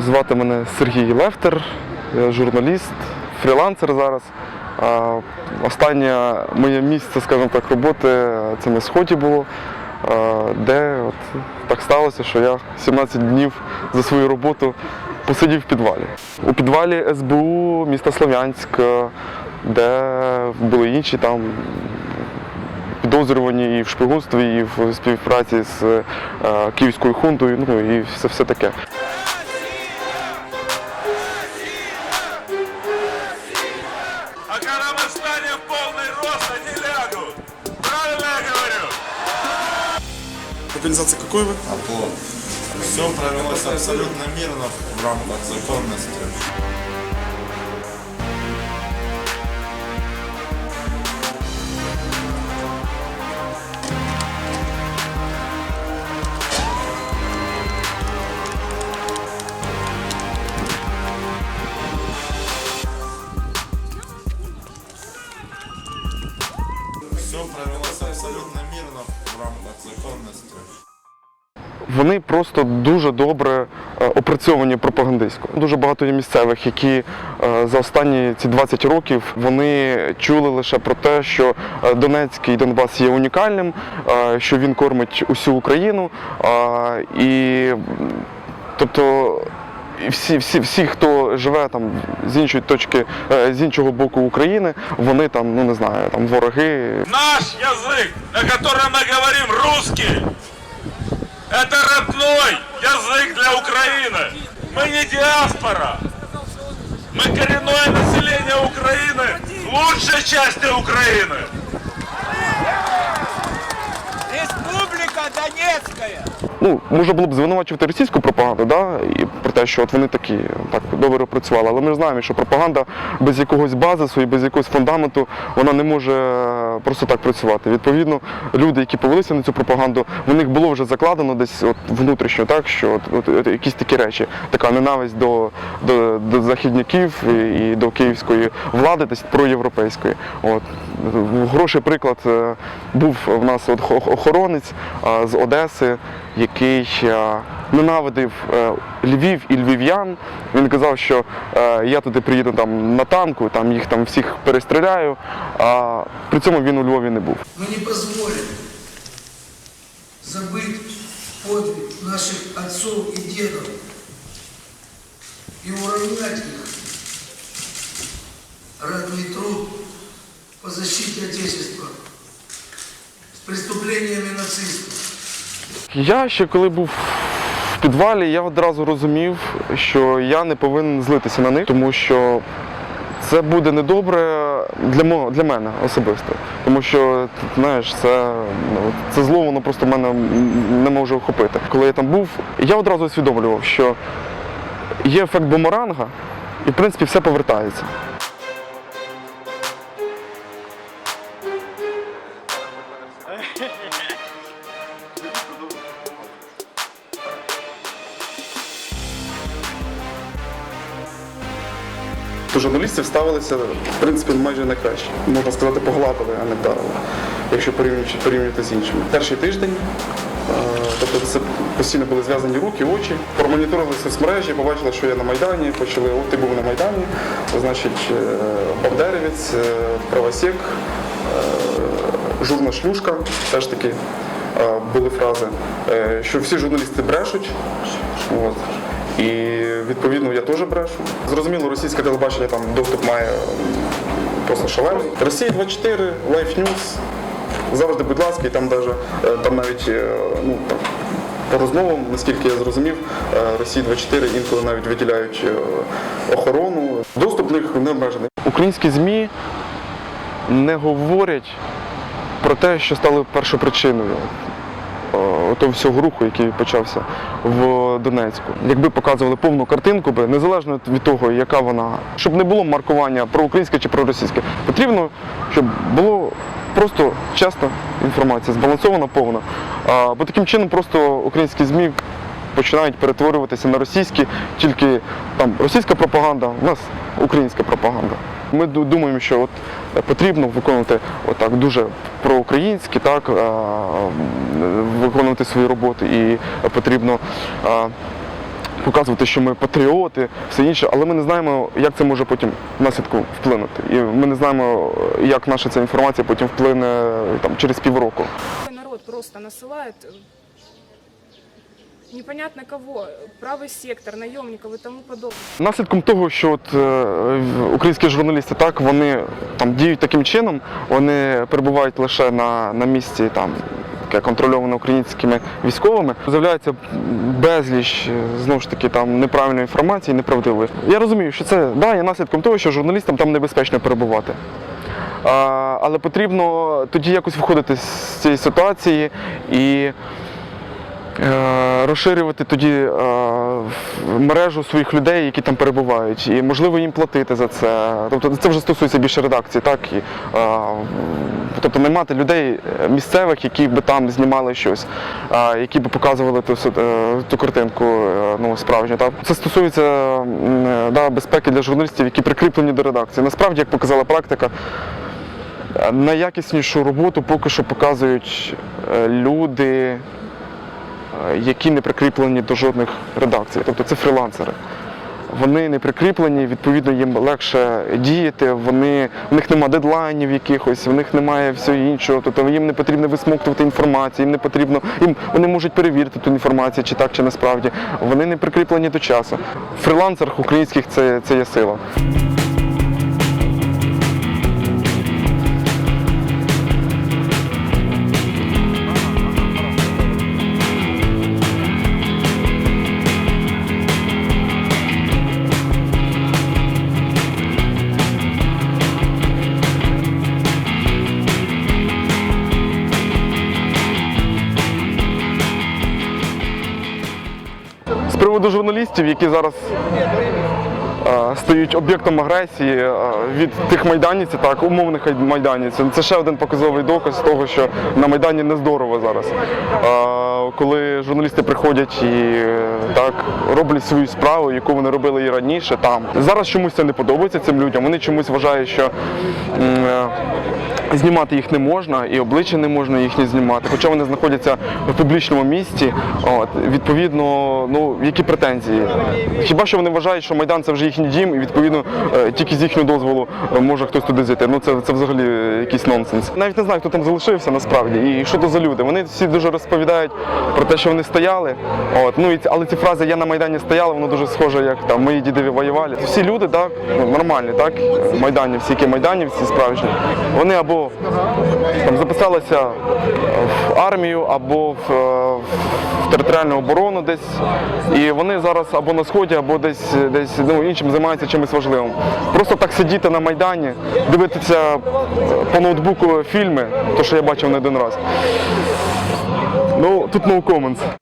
Звати мене Сергій Лефтер, я журналіст, фрілансер зараз. А Останнє моє місце, скажімо так, роботи це на сході було, де от так сталося, що я 17 днів за свою роботу посидів в підвалі. У підвалі СБУ міста Слов'янськ, де були інші там підозрювані і в шпигунстві, і в співпраці з е, київською хунтою, ну і все, все таке. Станем в полный рост, они лягут. Правильно я говорю? Организация какой вы? АПО. Все провелось абсолютно мирно в рамках законности. Вони просто дуже добре е, опрацьовані пропагандистсько. Дуже багато є місцевих, які е, за останні ці 20 років вони чули лише про те, що е, Донецький Донбас є унікальним, що він кормить усю Україну. І тобто. і Всі, всі, всі, хто живе там з іншої точки, з іншого боку України, вони там, ну не знаю, там вороги, Наш язык, на котором мы говорим русский, это родной язык для Украины. Мы не диаспора. Мы коренное население Украины, лучшей части Украины. Республика Донецкая! Ну, можна було б звинувачувати російську пропаганду, да? і про те, що от вони такі так добре працювали. Але ми знаємо, що пропаганда без якогось базису і без якогось фундаменту вона не може просто так працювати. Відповідно, люди, які повелися на цю пропаганду, в них було вже закладено десь от внутрішньо, так що от, от, якісь такі речі, така ненависть до, до, до західняків і, і до київської влади, десь проєвропейської. От хороший приклад е, був в нас от охоронець е, з Одеси, який е, ненавидив е, Львів і львів'ян. Він казав, що е, я туди приїду там на танку, там їх там всіх перестріляю. А при цьому він у Львові не був. Мы не позволим забыть подвиг наших отцов и дедов и уравнять их ратный труд по защите Отечества с преступлениями нацистов. Я ще коли був в підвалі, я одразу розумів, що я не повинен злитися на них, тому що це буде недобре для мого, для мене особисто. Тому що, знаєш, це, ну, це зло, воно просто мене не може охопити. Коли я там був, я одразу усвідомлював, що є ефект бумеранга, і в принципі все повертається. До журналістів ставилися, в принципі, майже не краще. Можна сказати, погладили, а не вдарили, якщо порівнювати, порівнювати з іншими. Перший тиждень, е, тобто це постійно були зв'язані руки, очі. Промоніторили соцмережі, побачили, що я на Майдані, почали, от ти був на Майдані, значить, е, Бандерівець, е, Правосек, е, журна шлюшка, теж такі е, були фрази, що всі журналісти брешуть. От. І відповідно я теж брешу. Зрозуміло, російське телебачення там доступ має просто шалений. Росія 24, Life News. Завжди, будь ласка, і там даже, е, там навіть е, ну, там, по розмовам, наскільки я зрозумів, е, Росії 24 інколи навіть виділяють охорону. Доступ в них не обмежений. Українські ЗМІ не говорять про те, що стало першопричиною е, того всього руху, який почався в Донецьку. Якби показували повну картинку, би, незалежно від того, яка вона, щоб не було маркування проукраїнське чи проросійське, потрібно, щоб було просто чесна інформація, збалансована, повна. Бо таким чином просто українські ЗМІ починають перетворюватися на російські, тільки там російська пропаганда, у нас українська пропаганда. Ми ду- думаємо, що от потрібно виконувати отак дуже проукраїнські, так виконувати свої роботи, і потрібно е, показувати, що ми патріоти, все інше, але ми не знаємо, як це може потім в наслідку вплинути. І ми не знаємо, як наша ця інформація потім вплине там через півроку. Народ просто насылает э, непонятно кого, правый сектор, наемников и тому подобное. Наслідком того, що от, е, в- українські журналісти так вони там діють таким чином, вони перебувають лише на, на місці там. яке контрольоване українськими військовими, з'являється безліч е, знову ж таки там неправильної інформації, неправдивої. Я розумію, що це да, є наслідком того, що журналістам там небезпечно перебувати. А, але потрібно тоді якось виходити з цієї ситуації і розширювати тоді е, мережу своїх людей, які там перебувають, і можливо їм платити за це. Тобто це вже стосується більше редакції, так і е, тобто наймати людей е, місцевих, які би там знімали щось, е, які би показували ту, е, ту картинку е, ну, справжню. Так. Це стосується е, да, безпеки для журналістів, які прикріплені до редакції. Насправді, як показала практика, е, найякіснішу роботу поки що показують е, люди, е, які не прикріплені до жодних редакцій. Тобто це фрілансери. Вони не прикріплені, відповідно, їм легше діяти, вони, в них немає дедлайнів якихось, в них немає всього іншого. Тобто їм не потрібно висмоктувати інформацію, їм не потрібно, їм вони можуть перевірити ту інформацію, чи так, чи насправді. Вони не прикріплені до часу. В фрілансерах українських це, це є сила. Приводу журналістів, які зараз е, стають об'єктом агресії е, від тих майданівців, так, умовних майданівців. Це ще один показовий доказ того, що на Майдані не здорово зараз. Е, Коли журналісти приходять і так роблять свою справу, яку вони робили і раніше там. Зараз чомусь це не подобається цим людям. Вони чомусь вважають, що знімати їх не можна, і обличчя не можна їхні знімати, хоча вони знаходяться в публічному місці. От, відповідно, ну які претензії? Хіба що вони вважають, що Майдан це вже їхній дім, і відповідно е, тільки з їхнього дозволу е, може хтось туди зайти. Ну це, це взагалі якийсь нонсенс. Навіть не знаю, хто там залишився насправді, і що то за люди. Вони всі дуже розповідають про те, що вони стояли. От, ну і але ці фрази Я на Майдані стояла, воно дуже схоже, як там мої діди воювали. Всі люди, так, ну, нормальні, так, майданівці, які майданівці справжні, вони або там записалися в армію, або в, е, в територіальну оборону десь. І вони зараз або на сході, або десь десь ну, іншим займаються чимось важливим. Просто так сидіти на майдані, дивитися е, по ноутбуку фільми, то що я бачив не один раз. Ну тут no comments.